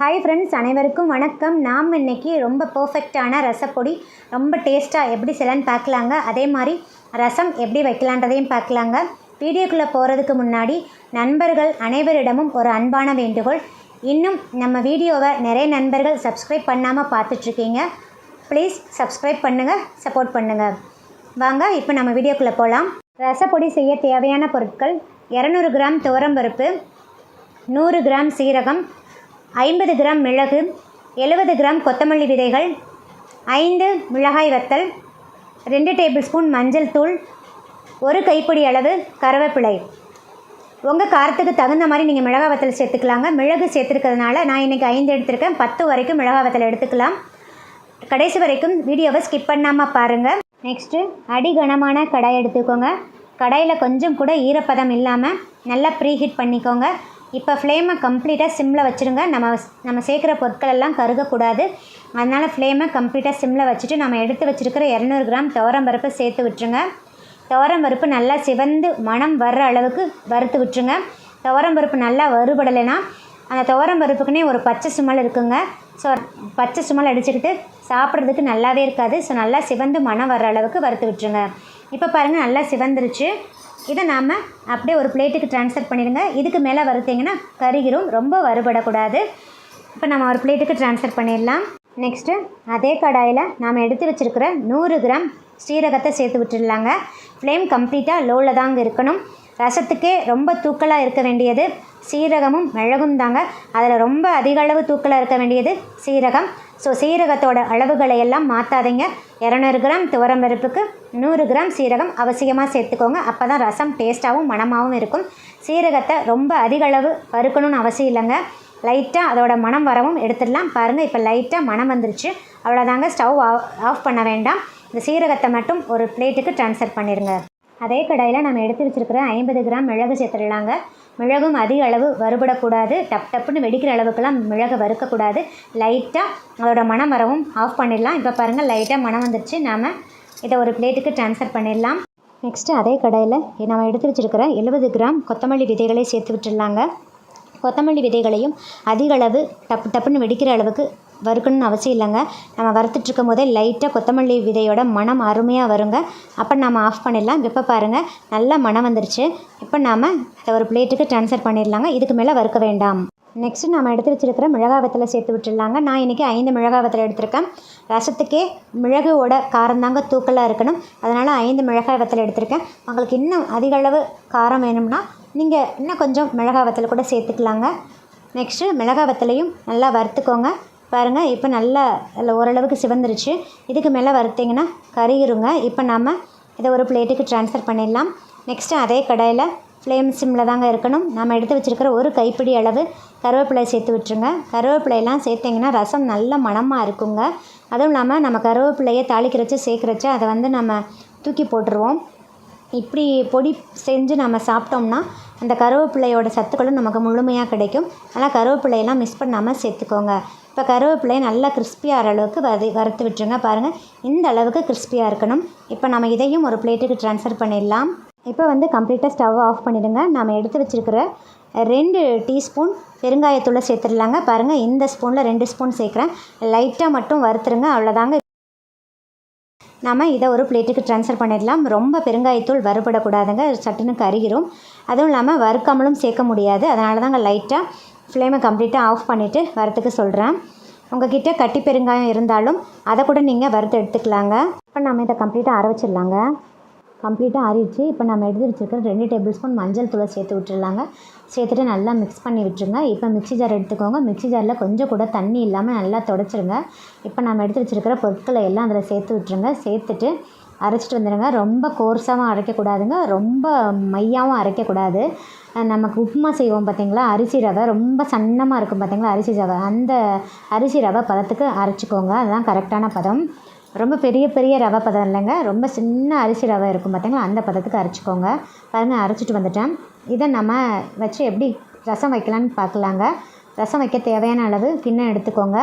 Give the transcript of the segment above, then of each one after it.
Hi friends அனைவருக்கும் வணக்கம். நாம் இன்றைக்கி ரொம்ப பர்ஃபெக்டான ரசப்பொடி ரொம்ப டேஸ்ட்டாக எப்படி செய்யலான்னு பார்க்கலாங்க. அதே மாதிரி ரசம் எப்படி வைக்கலான்றதையும் பார்க்கலாங்க. வீடியோக்குள்ளே போகிறதுக்கு முன்னாடி நண்பர்கள் அனைவரிடமும் ஒரு அன்பான வேண்டுகோள். இன்னும் நம்ம வீடியோவை நிறைய நண்பர்கள் சப்ஸ்கிரைப் பண்ணாமல் பார்த்துட்ருக்கீங்க. ப்ளீஸ் சப்ஸ்கிரைப் பண்ணுங்கள் சப்போர்ட் பண்ணுங்கள் வாங்க இப்போ நம்ம வீடியோக்குள்ளே போகலாம் ரசப்பொடி செய்ய தேவையான பொருட்கள் இரநூறு கிராம் துவரம்பருப்பு நூறு கிராம் சீரகம் ஐம்பது கிராம் மிளகு எழுபது கிராம் கொத்தமல்லி விதைகள் ஐந்து மிளகாய் வத்தல் ரெண்டு டேபிள் ஸ்பூன் மஞ்சள் தூள் ஒரு கைப்பிடி அளவு கருவேப்பிலை. உங்கள் காரத்துக்கு தகுந்த மாதிரி நீங்கள் மிளகா வத்தல் சேர்த்துக்கலாங்க. மிளகு சேர்த்துருக்கிறதுனால நான் இன்றைக்கி ஐந்து எடுத்திருக்கேன். பத்து வரைக்கும் மிளகா வத்தல் எடுத்துக்கலாம். கடைசி வரைக்கும் வீடியோவை ஸ்கிப் பண்ணாமல் பாருங்கள் நெக்ஸ்ட்டு அடிகனமான கடாய் எடுத்துக்கோங்க. கடாயில் கொஞ்சம் கூட ஈரப்பதம் இல்லாமல் நல்லா ப்ரீஹீட் பண்ணிக்கோங்க. இப்போ ஃப்ளேமை கம்ப்ளீட்டாக சிம்மில் வச்சுருங்க. நம்ம நம்ம சேர்க்குற பொருட்கள் எல்லாம் கருகக்கூடாது. அதனால் ஃப்ளேமை கம்ப்ளீட்டாக சிம்மில் வச்சுட்டு நம்ம எடுத்து வச்சுருக்கிற இரநூறு கிராம் துவரம் பருப்பு சேர்த்து விட்டுருங்க. துவரம் பருப்பு நல்லா சிவந்து மணம் வர்ற அளவுக்கு வறுத்து விட்டுருங்க. துவரம் பருப்பு நல்லா வறுபடலைன்னா அந்த துவரம் பருப்புக்குன்னே ஒரு பச்சை சுமல் இருக்குங்க. ஸோ பச்சை சுமல் அடிச்சுக்கிட்டு சாப்பிட்றதுக்கு நல்லாவே இருக்காது. ஸோ நல்லா சிவந்து மணம் வர்ற அளவுக்கு வறுத்து விட்டுருங்க. இப்போ பாருங்கள் நல்லா சிவந்துருச்சு. இதை நாம் அப்படியே ஒரு பிளேட்டுக்கு ட்ரான்ஸ்ஃபர் பண்ணிடுங்க. இதுக்கு மேலே வறுத்தீங்கன்னா கருகிரும் ரொம்ப வறுபடக்கூடாது. இப்போ நம்ம ஒரு பிளேட்டுக்கு ட்ரான்ஸ்ஃபர் பண்ணிடலாம். நெக்ஸ்ட்டு அதே கடாயில் நாம் எடுத்து வச்சுருக்கிற நூறு கிராம் ஸ்ரீரகத்தை சேர்த்து விட்டுடலாங்க. ஃப்ளேம் கம்ப்ளீட்டாக லோவில் தாங்க இருக்கணும். ரசத்துக்கே ரொம்ப தூக்கலாக இருக்க வேண்டியது சீரகமும் மிளகும் தாங்க. அதில் ரொம்ப அதிக அளவு தூக்கலாக இருக்க வேண்டியது சீரகம். ஸோ சீரகத்தோட அளவுகளை எல்லாம் மாற்றாதீங்க இரநூறு கிராம் துவரம் பருப்புக்கு நூறு கிராம் சீரகம் அவசியமாக சேர்த்துக்கோங்க. அப்போ தான் ரசம் டேஸ்ட்டாகவும் மணமாகவும் இருக்கும். சீரகத்தை ரொம்ப அதிக அளவு பருக்கணும்னு அவசியம் இல்லைங்க. லைட்டாக அதோட மணம் வரவும் எடுத்துடலாம். பாருங்கள் இப்போ லைட்டாக மணம் வந்துருச்சு. அவ்வளோதாங்க ஸ்டவ் ஆஃப் பண்ண வேண்டாம். இந்த சீரகத்தை மட்டும் ஒரு பிளேட்டுக்கு ட்ரான்ஸ்ஃபர் பண்ணிடுங்க. அதே கடாயில் நம்ம எடுத்து வச்சுருக்கிற ஐம்பது கிராம் மிளகு சேர்த்துடலாங்க. மிளகும் அதிக அளவு வறுபடக்கூடாது. டப் டப்புன்னு வெடிக்கிற அளவுக்குலாம் மிளகை வறுக்கக்கூடாது. லைட்டாக அதோட மணம் வரவும் ஆஃப் பண்ணிடலாம். இப்போ பாருங்கள் லைட்டாக மணம் வந்துருச்சு. நாம் இதை ஒரு பிளேட்டுக்கு ட்ரான்ஸ்ஃபர் பண்ணிடலாம். நெக்ஸ்ட்டு அதே கடையில் நம்ம எடுத்து வச்சுருக்கிற எழுபது கிராம் கொத்தமல்லி விதைகளை சேர்த்து விட்டுடலாங்க. கொத்தமல்லி விதைகளையும் அதிக அளவு டப்பு டப்புன்னு வெடிக்கிற அளவுக்கு வறுக்கணும்னு அவசியம் இல்லைங்க. நம்ம வறுத்துட்ருக்கும் போதே லைட்டாக கொத்தமல்லி விதையோட மனம் அருமையாக வருங்க. அப்போ நம்ம ஆஃப் பண்ணிடலாம். இப்போ பாருங்கள் நல்லா மனம் வந்துருச்சு. இப்போ நாம் அதை ஒரு பிளேட்டுக்கு ட்ரான்ஸ்ஃபர் பண்ணிடலாங்க. இதுக்கு மேலே வறுக்க வேண்டாம். நெக்ஸ்ட்டு நம்ம எடுத்து வச்சுருக்கிற மிளகாய் வத்தலை சேர்த்து விட்டுடலாங்க. நான் இன்றைக்கி ஐந்து மிளகாய் வத்தலை எடுத்திருக்கேன். ரசத்துக்கே மிளகுவோட காரம் தாங்க தூக்கலாக இருக்கணும். அதனால் ஐந்து மிளகாய் வத்தலை எடுத்திருக்கேன். உங்களுக்கு இன்னும் அதிக அளவு காரம் வேணும்னா நீங்கள் இன்னும் கொஞ்சம் மிளகாய் வத்தலை கூட சேர்த்துக்கலாங்க. நெக்ஸ்ட்டு மிளகாய் வத்தலையும் நல்லா வறுத்துக்கோங்க. பாருங்கள் இப்போ நல்லா அதில் ஓரளவுக்கு சிவந்துருச்சு. இதுக்கு மேலே வறுத்திங்கன்னா கறியிருங்க இப்போ நாம் இதை ஒரு பிளேட்டுக்கு ட்ரான்ஸ்ஃபர் பண்ணிடலாம். நெக்ஸ்ட்டு அதே கடாயில் ஃப்ளேம் சிம்மில் தாங்க இருக்கணும். நம்ம எடுத்து வச்சுருக்கிற ஒரு கைப்பிடி அளவு கருவேப்பிலை சேர்த்து விட்டுருங்க. கருவேப்பிலையெல்லாம் சேர்த்திங்கன்னா ரசம் நல்ல மணமாக இருக்குங்க. அதுவும் இல்லாமல் நம்ம கருவேப்பிலையை தாளிக்கிறச்சு சேர்க்குறச்சு அதை வந்து நம்ம தூக்கி போட்டுருவோம். இப்படி பொடி செஞ்சு நம்ம சாப்பிட்டோம்னா அந்த கருவேப்பிலையோட சத்துக்களும் நமக்கு முழுமையாக கிடைக்கும். ஆனால் கருவேப்பிலையெல்லாம் மிஸ் பண்ணாமல் சேர்த்துக்கோங்க. இப்போ கருவேப்பிலையை நல்லா கிறிஸ்பியாக அளவுக்கு வறு வறுத்து விட்டுருங்க பாருங்கள் இந்த அளவுக்கு கிறிஸ்பியாக இருக்கணும். இப்போ நம்ம இதையும் ஒரு பிளேட்டுக்கு ட்ரான்ஸ்ஃபர் பண்ணிடலாம். இப்போ வந்து கம்ப்ளீட்டாக ஸ்டவ் ஆஃப் பண்ணிவிடுங்க நம்ம எடுத்து வச்சுருக்கிற ரெண்டு டீஸ்பூன் பெருங்காயத்தூளை சேர்த்துடலாங்க. பாருங்கள் இந்த ஸ்பூனில் ரெண்டு ஸ்பூன் சேர்க்குறேன். லைட்டாக மட்டும் வறுத்துருங்க அவ்வளோதாங்க. நம்ம இதை ஒரு பிளேட்டுக்கு ட்ரான்ஸ்ஃபர் பண்ணிடலாம். ரொம்ப பெருங்காயத்தூள் வறுபடக்கூடாதுங்க சட்டுன்னு கருகிரும். அதுவும் இல்லாமல் வறுக்காமலும் சேர்க்க முடியாது. அதனால தாங்க லைட்டாக ஃப்ளேமை கம்ப்ளீட்டாக ஆஃப் பண்ணிவிட்டு வரத்துக்கு சொல்கிறேன் உங்ககிட்ட கட்டி பெருங்காயம் இருந்தாலும் அதை கூட நீங்கள் வறுத்து எடுத்துக்கலாங்க. இப்போ நம்ம இதை கம்ப்ளீட்டாக அரை வச்சிடலாங்க கம்ப்ளீட்டாக ஆறிடுச்சு. இப்போ நம்ம எடுத்து வச்சுருக்கிற ரெண்டு டேபிள் ஸ்பூன் மஞ்சள் தூளை சேர்த்து விட்டுருலாங்க சேர்த்துட்டு நல்லா மிக்ஸ் பண்ணி விட்டுருங்க. இப்போ மிக்ஸி ஜார் எடுத்துக்கோங்க. மிக்ஸி ஜாரில் கொஞ்சம் கூட தண்ணி இல்லாமல் நல்லா தொடச்சிருங்க. இப்போ நம்ம எடுத்து வச்சுருக்கிற பொருட்களை எல்லாம் அதில் சேர்த்து விட்டுருங்க. சேர்த்துட்டு அரைச்சிட்டு வந்துடுங்க ரொம்ப கோர்ஸாகவும் அரைக்கக்கூடாதுங்க ரொம்ப மையாகவும் அரைக்கக்கூடாது நமக்கு உப்புமா செய்வோம் பார்த்திங்களா அரிசி ரவை. ரொம்ப சன்னமாக இருக்கும் பார்த்திங்களா அரிசி ரவை. அந்த அரிசி ரவை பதத்துக்கு அரைச்சிக்கோங்க. அதுதான் கரெக்டான பதம். ரொம்ப பெரிய பெரிய ரவை பதம் இல்லைங்க. ரொம்ப சின்ன அரிசி ரவை இருக்கும் பார்த்திங்களா அந்த பதத்துக்கு அரைச்சிக்கோங்க. பாருங்கள் அரைச்சிட்டு வந்துட்டேன். இதை நம்ம வச்சு எப்படி ரசம் வைக்கலான்னு பார்க்கலாங்க. ரசம் வைக்க தேவையான அளவு கிண்ணம் எடுத்துக்கோங்க.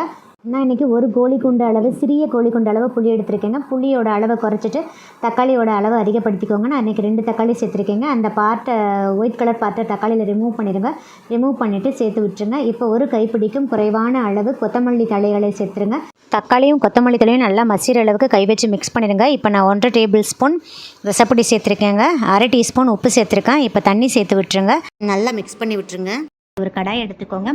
நான் இன்றைக்கி ஒரு கோழி குண்டு அளவு சிறிய கோழி குண்டு அளவு புளி எடுத்திருக்கேங்க. புளியோட அளவை குறைச்சிட்டு தக்காளியோட அளவை அதிகப்படுத்திக்கோங்க. நான் இன்றைக்கி ரெண்டு தக்காளி சேர்த்துருக்கேங்க. அந்த பார்ட்டை ஒயிட் கலர் பார்ட்டை தக்காளியில் ரிமூவ் பண்ணிடுங்க. ரிமூவ் பண்ணிவிட்டு சேர்த்து விட்டுருங்க. இப்போ ஒரு கைப்பிடிக்கும் குறைவான அளவு கொத்தமல்லி தழைகளை சேர்த்துருங்க. தக்காளியும் கொத்தமல்லி தழையும் நல்லா மசிற அளவுக்கு கை வச்சு மிக்ஸ் பண்ணிடுங்க. இப்போ நான் ஒன்றரை டேபிள் ஸ்பூன் ரசப்பொடி சேர்த்துருக்கேங்க. அரை டீஸ்பூன் உப்பு சேர்த்துருக்கேன். இப்போ தண்ணி சேர்த்து விட்டுருங்க. நல்லா மிக்ஸ் பண்ணி விட்டுருங்க. ஒரு கடாய் எடுத்துக்கோங்க.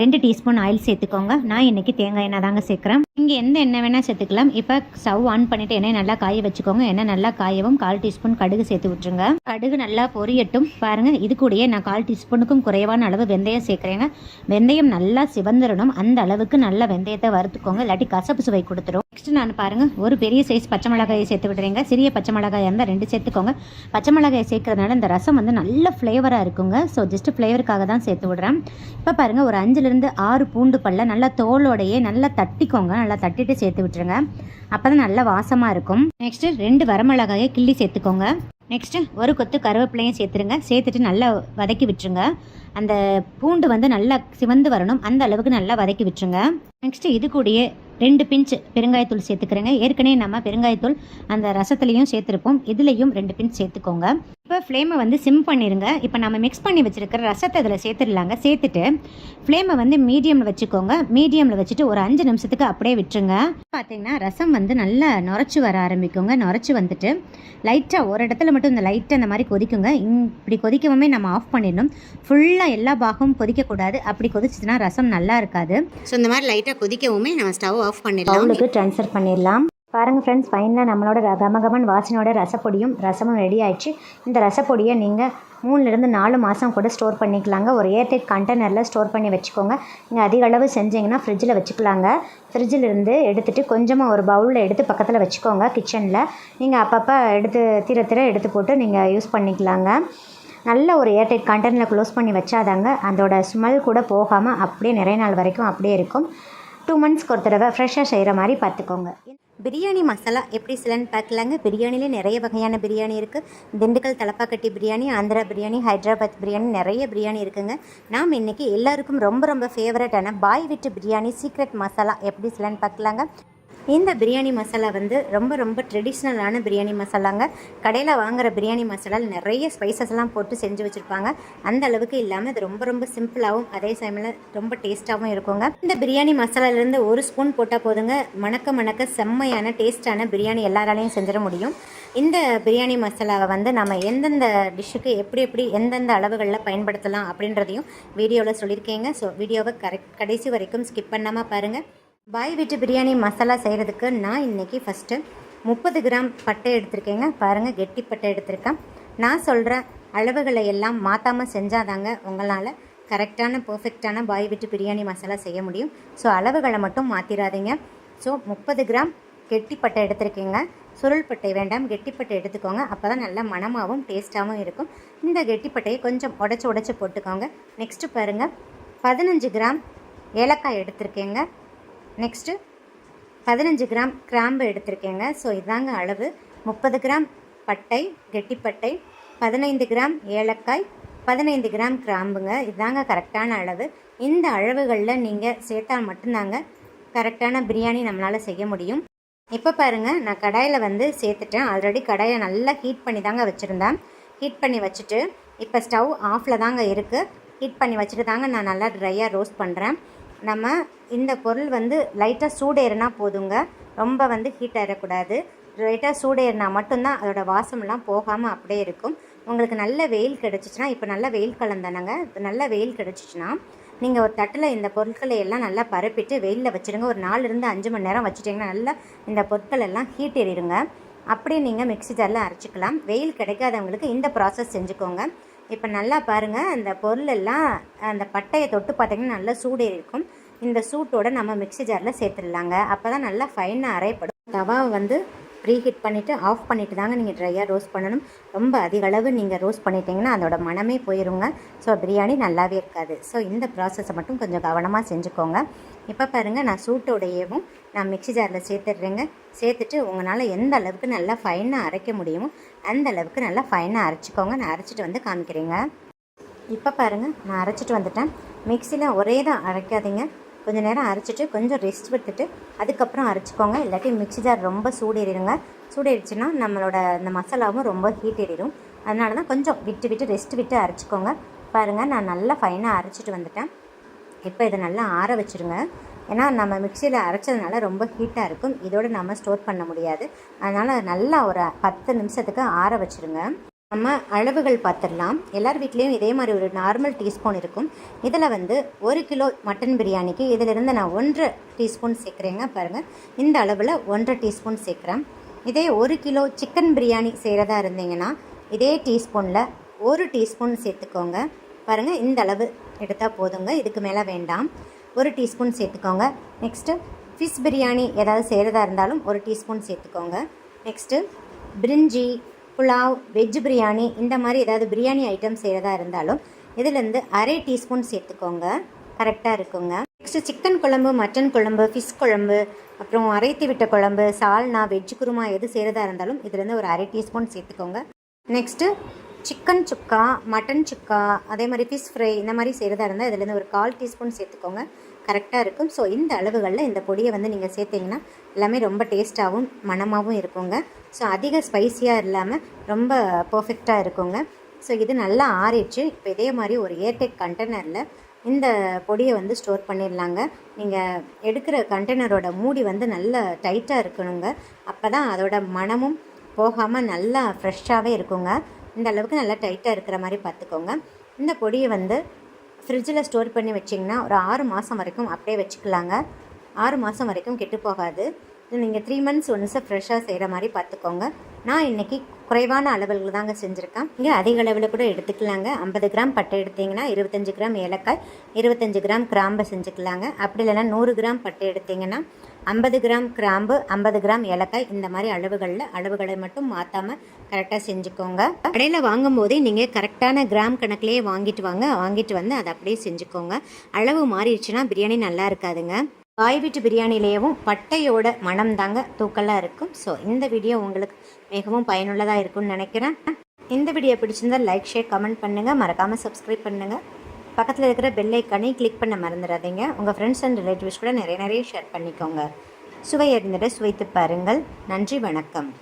ரெண்டு டீஸ்பூன் ஆயில் சேர்த்துக்கோங்க. நான் இன்றைக்கி தேங்காய் எண்ணெய் தாங்க சேர்க்குறேன். இங்கே எந்த எண்ணெய் வேணால் சேர்த்துக்கலாம். இப்போ ஸ்டவ் ஆன் பண்ணிவிட்டு எண்ணெய் நல்லா காய வச்சுக்கோங்க. எண்ணெய் நல்லா காயவும் கால் டீஸ்பூன் கடுகு சேர்த்து விட்ருங்க கடுகு நல்லா பொரியட்டும். பாருங்கள் இது கூடயே நான் கால் டீஸ்பூனுக்கும் குறைவான அளவு வெந்தயம் சேர்க்குறேங்க. வெந்தயம் நல்லா சிவந்துடணும் அந்த அளவுக்கு நல்லா வெந்தயத்தை வறுத்துக்கோங்க. இல்லாட்டி கசப்பு சுவை கொடுத்துரும். நெக்ஸ்ட் நான் பாருங்கள் ஒரு பெரிய சைஸ் பச்சை மிளகாயை சேர்த்து விடுறீங்க சிறிய பச்சை மிளகாய் இருந்தால் ரெண்டு சேர்த்துக்கோங்க. பச்சை மிளகாயை சேர்க்கறதுனால இந்த ரசம் வந்து நல்ல ஃப்ளேவராக இருக்குங்க. ஸோ ஜஸ்ட் ஃப்ளேவருக்காக தான் சேர்த்து விடுறேன். இப்போ பாருங்கள் ஒரு அஞ்சுலேருந்து ஆறு பூண்டு பல்ல நல்லா தோலோடையே நல்லா தட்டிக்கோங்க. நல்லா தட்டிட்டு சேர்த்து விட்டுருங்க. அப்போ தான் நல்லா வாசமாக இருக்கும். நெக்ஸ்ட்டு ரெண்டு வரமிளகாயை கிள்ளி சேர்த்துக்கோங்க. நெக்ஸ்ட்டு ஒரு கொத்து கருவேப்பிலையும் சேர்த்துருங்க. சேர்த்துட்டு நல்லா வதக்கி விட்டுருங்க. அந்த பூண்டு வந்து நல்லா சிவந்து வரணும். அந்த அளவுக்கு நல்லா வதக்கி விட்டுருங்க. நெக்ஸ்ட்டு இது கூடயே ரெண்டு பிஞ்ச் பெருங்காயத்தூள் சேர்த்துக்கிறேங்க. ஏற்கனவே நம்ம பெருங்காயத்தூள் அந்த ரசத்துலேயும் சேர்த்துருப்போம். இதுலேயும் ரெண்டு பிஞ்ச் சேர்த்துக்கோங்க. இப்போ ஃப்ளேமை வந்து சிம் பண்ணிடுங்க இப்போ நம்ம மிக்ஸ் பண்ணி வச்சுருக்கிற ரசத்தை இதில் சேர்த்துடலாங்க. சேர்த்துட்டு ஃப்ளேமை வந்து மீடியமில் வச்சுக்கோங்க. மீடியமில் வச்சுட்டு ஒரு அஞ்சு நிமிஷத்துக்கு அப்படியே விட்டுருங்க. பார்த்தீங்கன்னா ரசம் வந்து நல்லா நுரைச்சி வர ஆரம்பிக்குங்க. நுரைச்சி வந்துட்டு லைட்டாக ஒரு இடத்துல மட்டும் இந்த லைட்டாக இந்த மாதிரி கொதிக்குங்க. இப்படி கொதிக்கவுமே நம்ம ஆஃப் பண்ணிடணும். ஃபுல்லாக எல்லா பாகமும் கொதிக்கக்கூடாது அப்படி கொதிச்சுதுன்னா ரசம் நல்லா இருக்காது. ஸோ இந்த மாதிரி லைட்டாக கொதிக்கவுமே நம்ம ஸ்டவ் ஆஃப் பண்ணிடலாம். பவுலுக்கு ட்ரான்ஸ்ஃபர் பண்ணிடலாம். பாருங்கள் ஃப்ரெண்ட்ஸ் ஃபைனலாக நம்மளோட கமகமன் வாசனோட ரசப்பொடியும் ரசமும் ரெடி ஆயிடுச்சு. இந்த ரசப்பொடியை நீங்கள் மூணுலேருந்து நாலு மாதம் கூட ஸ்டோர் பண்ணிக்கலாங்க. ஒரு ஏர்டைட் கண்டெய்னரில் ஸ்டோர் பண்ணி வச்சுக்கோங்க. நீங்கள் அதிக அளவு செஞ்சீங்கன்னா ஃப்ரிட்ஜில் வச்சுக்கலாங்க. ஃப்ரிட்ஜில் இருந்து எடுத்துகிட்டு கொஞ்சமாக ஒரு பவுலில் எடுத்து பக்கத்தில் வச்சுக்கோங்க கிச்சனில் நீங்கள் அப்பப்போ எடுத்து தீர தீர எடுத்து போட்டு நீங்கள் யூஸ் பண்ணிக்கலாங்க. நல்ல ஒரு ஏர்டைட் கண்டெய்னரில் க்ளோஸ் பண்ணி வச்சாதாங்க அதோட ஸ்மெல் கூட போகாமல் அப்படியே நிறைய நாள் வரைக்கும் அப்படியே இருக்கும். டூ மந்த்ஸ்க்கு ஒரு தடவை ஃப்ரெஷ்ஷாக செய்கிற மாதிரி பார்த்துக்கோங்க. பிரியாணி மசாலா எப்படி சிலன்னு பார்க்கலாங்க. பிரியாணிலே நிறைய வகையான பிரியாணி இருக்குது திண்டுக்கல் தலப்பாக்கட்டி பிரியாணி ஆந்திரா பிரியாணி ஹைதராபாத் பிரியாணி நிறைய பிரியாணி இருக்குங்க. நாம் இன்றைக்கி எல்லாருக்கும் ரொம்ப ரொம்ப ஃபேவரட்டான பாய் விட்டு பிரியாணி சீக்ரெட் மசாலா எப்படி சிலன்னு பார்க்கலாங்க. இந்த பிரியாணி மசாலா வந்து ரொம்ப ரொம்ப ட்ரெடிஷ்னலான பிரியாணி மசாலாங்க. கடையில் வாங்குகிற பிரியாணி மசாலாவில் நிறைய ஸ்பைசஸ்லாம் எல்லாம் போட்டு செஞ்சு வச்சுருப்பாங்க. அந்த அளவுக்கு இல்லாமல் இது ரொம்ப ரொம்ப சிம்பிளாகவும் அதே சமயத்தில் ரொம்ப டேஸ்ட்டாகவும் இருக்குங்க. இந்த பிரியாணி மசாலாலேருந்து ஒரு ஸ்பூன் போட்டால் போதுங்க. மணக்க மணக்க செம்மையான டேஸ்ட்டான பிரியாணி எல்லாராலையும் செஞ்சிட முடியும். இந்த பிரியாணி மசாலாவை வந்து நம்ம எந்தெந்த டிஷ்ஷுக்கு எப்படி எப்படி எந்தெந்த அளவுகளில் பயன்படுத்தலாம் அப்படின்றதையும் வீடியோவில் சொல்லியிருக்கேங்க. ஸோ வீடியோவை கரெக்ட் கடைசி வரைக்கும் ஸ்கிப் பண்ணாமல் பாருங்கள் பாய் வீட்டு பிரியாணி மசாலா செய்கிறதுக்கு நான் இன்றைக்கி ஃபஸ்ட்டு முப்பது கிராம் பட்டை எடுத்திருக்கேங்க. பாருங்கள் கெட்டி பட்டை எடுத்திருக்கேன். நான் சொல்கிற அளவுகளை எல்லாம் மாற்றாமல் செஞ்சாதாங்க உங்களால் கரெக்டான பர்ஃபெக்டான பாய் வீட்டு பிரியாணி மசாலா செய்ய முடியும். ஸோ அளவுகளை மட்டும் மாற்றிடாதீங்க ஸோ முப்பது கிராம் கெட்டிப்பட்டை எடுத்திருக்கீங்க. சுருள்பட்டை வேண்டாம் கெட்டிப்பட்டை எடுத்துக்கோங்க. அப்போ தான் நல்லா மணமாகவும் டேஸ்ட்டாகவும் இருக்கும். இந்த கெட்டிப்பட்டையை கொஞ்சம் உடச்சி உடச்சி போட்டுக்கோங்க. நெக்ஸ்ட்டு பாருங்கள் பதினஞ்சு கிராம் ஏலக்காய் எடுத்திருக்கேங்க. நெக்ஸ்ட்டு பதினஞ்சு கிராம் கிராம்பு எடுத்திருக்கேங்க. ஸோ இதாங்க அளவு. முப்பது கிராம் பட்டை கெட்டிப்பட்டை பதினைந்து கிராம் ஏலக்காய் பதினைந்து கிராம் கிராம்புங்க. இதாங்க கரெக்டான அளவு. இந்த அளவுகளில் நீங்கள் சேர்த்தால் மட்டும்தாங்க கரெக்டான பிரியாணி நம்மளால் செய்ய முடியும். இப்போ பாருங்கள் நான் கடாயில் வந்து சேர்த்துட்டேன். ஆல்ரெடி கடாயை நல்லா ஹீட் பண்ணி தாங்க வச்சுருந்தேன். ஹீட் பண்ணி வச்சுட்டு இப்போ ஸ்டவ் ஆஃபில் தாங்க இருக்குது ஹீட் பண்ணி வச்சுட்டு தாங்க நான் நல்லா ட்ரையாக ரோஸ்ட் பண்ணுறேன் நம்ம இந்த பொருள் வந்து லைட்டாக சூடேறினா போதுங்க. ரொம்ப வந்து ஹீட் ஆகிடக்கூடாது லைட்டாக சூடேறினா மட்டும்தான் அதோட வாசமெல்லாம் போகாமல் அப்படியே இருக்கும். உங்களுக்கு நல்ல வெயில் கிடச்சிச்சின்னா இப்போ நல்ல வெயில் காலம் தானேங்க இப்போ நல்ல வெயில் கிடச்சிச்சின்னா நீங்கள் ஒரு தட்டில் இந்த பொருட்களை எல்லாம் நல்லா பரப்பிட்டு வெயிலில் வச்சுடுங்க ஒரு நாலுலேருந்து அஞ்சு மணி நேரம் வச்சுட்டிங்கன்னா நல்லா இந்த பொருட்கள் எல்லாம் ஹீட் ஏறிடுங்க. அப்படியே நீங்கள் மிக்சி ஜாரில் அரைச்சிக்கலாம். வெயில் கிடைக்காதவங்களுக்கு இந்த ப்ராசஸ் செஞ்சுக்கோங்க. இப்போ நல்லா பாருங்கள் அந்த பொருளெல்லாம் அந்த பட்டையை தொட்டு பார்த்தீங்கன்னா நல்லா சூடு இருக்கும் இந்த சூட்டோட நம்ம மிக்ஸி ஜாரில் சேர்த்துடலாங்க. அப்போ தான் நல்லா ஃபைனாக அரைப்படும். தவாவை வந்து ப்ரீ ஹீட் பண்ணிவிட்டு ஆஃப் பண்ணிவிட்டு தாங்க நீங்கள் ட்ரையாக ரோஸ்ட் பண்ணணும். ரொம்ப அதிக அளவு நீங்கள் ரோஸ்ட் பண்ணிட்டீங்கன்னா அதோட மனமே போயிருங்க. ஸோ பிரியாணி நல்லாவே இருக்காது. ஸோ இந்த ப்ராசஸை மட்டும் கொஞ்சம் கவனமாக செஞ்சுக்கோங்க. இப்போ பாருங்கள் நான் சூட்டோடையவும் நான் மிக்ஸி ஜாரில் சேர்த்துடுறேங்க. சேர்த்துட்டு உங்களால் எந்த அளவுக்கு நல்லா ஃபைனாக அரைக்க முடியுமோ அந்த அளவுக்கு நல்லா ஃபைனாக அரைச்சிக்கோங்க. நான் அரைச்சிட்டு வந்து காமிக்கிறேங்க. இப்போ பாருங்கள் நான் அரைச்சிட்டு வந்துட்டேன். மிக்சியில் ஒரே தான் அரைக்காதீங்க. கொஞ்ச நேரம் அரைச்சிட்டு கொஞ்சம் ரெஸ்ட் எடுத்துட்டு அதுக்கப்புறம் அரைச்சிக்கோங்க. இல்லாட்டி மிக்ஸி ஜார் ரொம்ப சூடேறிடுங்க. சூடேறிச்சுன்னா நம்மளோட இந்த மசாலாவும் ரொம்ப ஹீட் ஏறிடும். அதனால தான் கொஞ்சம் விட்டு விட்டு ரெஸ்ட் விட்டு அரைச்சிக்கோங்க. பாருங்கள் நான் நல்லா ஃபைனாக அரைச்சிட்டு வந்துட்டேன். இப்போ இதை நல்லா ஆற வச்சுருங்க. ஏன்னா நம்ம மிக்சியில் அரைச்சதுனால ரொம்ப ஹீட்டாக இருக்கும். இதோடு நம்ம ஸ்டோர் பண்ண முடியாது. அதனால் நல்லா ஒரு பத்து நிமிஷத்துக்கு ஆற வச்சுருங்க. நம்ம அளவுகள் பார்த்துடலாம் எல்லார் வீட்லேயும் இதே மாதிரி ஒரு நார்மல் டீஸ்பூன் இருக்கும். இதில் வந்து ஒரு கிலோ மட்டன் பிரியாணிக்கு இதிலிருந்து நான் ஒன்றரை டீஸ்பூன் சேர்க்குறேங்க. பாருங்கள் இந்த அளவில் ஒன்றரை டீஸ்பூன் சேர்க்குறேன். இதே ஒரு கிலோ சிக்கன் பிரியாணி செய்கிறதா இருந்தீங்கன்னா இதே டீஸ்பூனில் ஒரு டீஸ்பூன் சேர்த்துக்கோங்க. பாருங்கள் இந்த அளவு எடுத்தால் போதுங்க. இதுக்கு மேலே வேண்டாம். ஒரு டீஸ்பூன் சேர்த்துக்கோங்க. நெக்ஸ்ட்டு ஃபிஷ் பிரியாணி ஏதாவது செய்கிறதா இருந்தாலும் ஒரு டீஸ்பூன் சேர்த்துக்கோங்க. நெக்ஸ்ட்டு பிரிஞ்சி புலாவ் வெஜ் பிரியாணி இந்த மாதிரி ஏதாவது பிரியாணி ஐட்டம் செய்கிறதா இருந்தாலும் இதுலேருந்து அரை டீஸ்பூன் சேர்த்துக்கோங்க. கரெக்டாக இருக்குங்க. நெக்ஸ்ட்டு சிக்கன் குழம்பு மட்டன் குழம்பு ஃபிஷ் குழம்பு அப்புறம் அரைத்து விட்ட குழம்பு சால்னா வெஜ் குருமா எது செய்கிறதா இருந்தாலும் இதுலேருந்து ஒரு அரை டீஸ்பூன் சேர்த்துக்கோங்க. நெக்ஸ்ட்டு சிக்கன் சுக்கா மட்டன் சுக்கா அதே மாதிரி ஃபிஷ் ஃப்ரை இந்த மாதிரி செய்கிறதா இருந்தால் இதுலேருந்து ஒரு கால் டீஸ்பூன் சேர்த்துக்கோங்க. கரெக்டாக இருக்கும். ஸோ இந்த அளவுகளில் இந்த பொடியை வந்து நீங்கள் சேர்த்திங்கன்னா எல்லாமே ரொம்ப டேஸ்ட்டாகவும் மணமாகவும் இருக்குங்க. ஸோ அதிக ஸ்பைசியாக இல்லாமல் ரொம்ப பர்ஃபெக்டாக இருக்குங்க. ஸோ இது நல்லா ஆறிடுச்சு. இப்போ இதே மாதிரி ஒரு ஏர்டெக் கண்டெய்னரில் இந்த பொடியை வந்து ஸ்டோர் பண்ணிடலாங்க. நீங்கள் எடுக்கிற கண்டெய்னரோட மூடி வந்து நல்ல டைட்டாக இருக்கணுங்க. அப்போ தான் அதோட மனமும் போகாமல் நல்லா ஃப்ரெஷ்ஷாகவே இருக்குங்க. இந்த அளவுக்கு நல்லா டைட்டாக இருக்கிற மாதிரி பார்த்துக்கோங்க. இந்த பொடியை வந்து ஃப்ரிட்ஜில் ஸ்டோர் பண்ணி வச்சிங்கன்னா ஒரு ஆறு மாதம் வரைக்கும் அப்படியே வச்சுக்கலாங்க. ஆறு மாதம் வரைக்கும் கெட்டு போகாது. நீங்கள் த்ரீ மந்த்ஸ் ஒன்ஸை ஃப்ரெஷ்ஷாக செய்கிற மாதிரி பார்த்துக்கோங்க. நான் இன்றைக்கி குறைவான அளவுகள் தாங்க செஞ்சுருக்கேன். இங்கே அதிக அளவில் கூட எடுத்துக்கலாங்க. ஐம்பது கிராம் பட்டை எடுத்தீங்கன்னா இருபத்தஞ்சி கிராம் ஏலக்காய் இருபத்தஞ்சி கிராம் கிராம்பு செஞ்சுக்கலாங்க. அப்படி இல்லைன்னா நூறு கிராம் பட்டை எடுத்தீங்கன்னா ஐம்பது கிராம் கிராம்பு ஐம்பது கிராம் ஏலக்காய் இந்த மாதிரி அளவுகளில் அளவுகளை மட்டும் மாற்றாமல் கரெக்டாக செஞ்சுக்கோங்க. கடையில் வாங்கும் போதே நீங்கள் கரெக்டான கிராம் கணக்கிலேயே வாங்கிட்டு வாங்க. வாங்கிட்டு வந்து அதை அப்படியே செஞ்சுக்கோங்க. அளவு மாறிடுச்சுன்னா பிரியாணி நல்லா இருக்காதுங்க. பாய் வீட்டு பிரியாணிலேயும் பட்டையோட மனம் தாங்க தூக்கலாக இருக்கும். ஸோ இந்த வீடியோ உங்களுக்கு மிகவும் பயனுள்ளதாக இருக்கும்னு நினைக்கிறேன். இந்த வீடியோ பிடிச்சிருந்தா லைக் ஷேர் கமெண்ட் பண்ணுங்கள் மறக்காமல் சப்ஸ்கிரைப் பண்ணுங்கள் பக்கத்தில் இருக்கிற பெல் கிளிக் பண்ண மறந்துடாதீங்க உங்கள் ஃப்ரெண்ட்ஸ் அண்ட் ரிலேட்டிவ்ஸ் கூட நிறைய நிறைய ஷேர் பண்ணிக்கோங்க. சுவை அறிந்திட சுவைத்து பாருங்கள். நன்றி வணக்கம்.